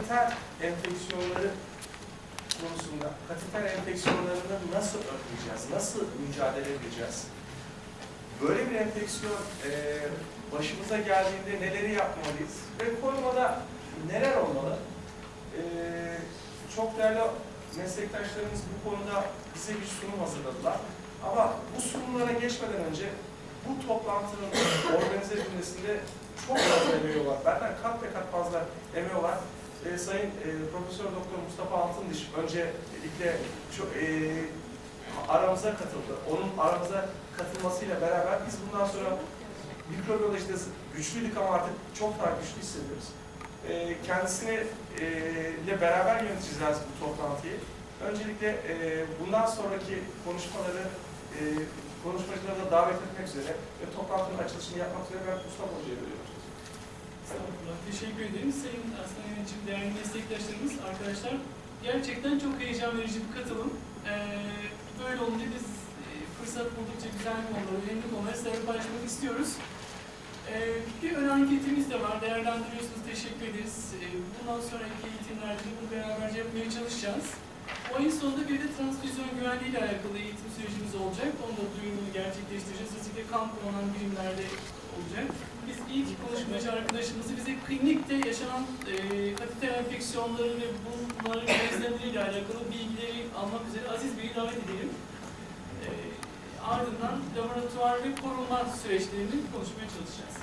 kateter enfeksiyonları konusunda kateter enfeksiyonlarını nasıl önleyeceğiz? Nasıl mücadele edeceğiz? Böyle bir enfeksiyon e, başımıza geldiğinde neleri yapmalıyız? Ve korumada neler olmalı? E, çok değerli meslektaşlarımız bu konuda bize bir sunum hazırladılar. Ama bu sunumlara geçmeden önce bu toplantının organize edilmesinde çok fazla emeği olan, benden kat ve kat fazla emeği olan e, Sayın e, Profesör Doktor Mustafa Altındiş öncelikle şu, e, aramıza katıldı. Onun aramıza katılmasıyla beraber biz bundan sonra mikrobiyolojide güçlüydük ama artık çok daha güçlü hissediyoruz. E, kendisini e, ile beraber yöneteceğiz bu toplantıyı. Öncelikle e, bundan sonraki konuşmaları e, konuşmacıları da davet etmek üzere ve toplantının açılışını yapmak üzere ben Mustafa Hoca'ya veriyorum. Teşekkür ederim. Sayın Aslan Yönetim, değerli meslektaşlarımız, arkadaşlar. Gerçekten çok heyecan verici bir katılım. Ee, böyle olunca biz e, fırsat buldukça güzel konuları, önemli konuları sizinle paylaşmak istiyoruz. Ee, bir ön anketimiz de var. Değerlendiriyorsunuz. Teşekkür ederiz. Ee, bundan sonraki eğitimlerde de bunu beraberce yapmaya çalışacağız. O ayın sonunda bir de transfüzyon güvenliği ile alakalı eğitim sürecimiz olacak. Onu da duyurunu gerçekleştireceğiz. Özellikle kan kullanan birimlerde olacak. Biz ilk konuşmacı arkadaşımızı bize klinikte yaşanan e, kateter enfeksiyonları ve bunların gözlemleriyle alakalı bilgileri almak üzere Aziz Bey'i davet edelim. E, ardından laboratuvar ve korunma süreçlerini konuşmaya çalışacağız.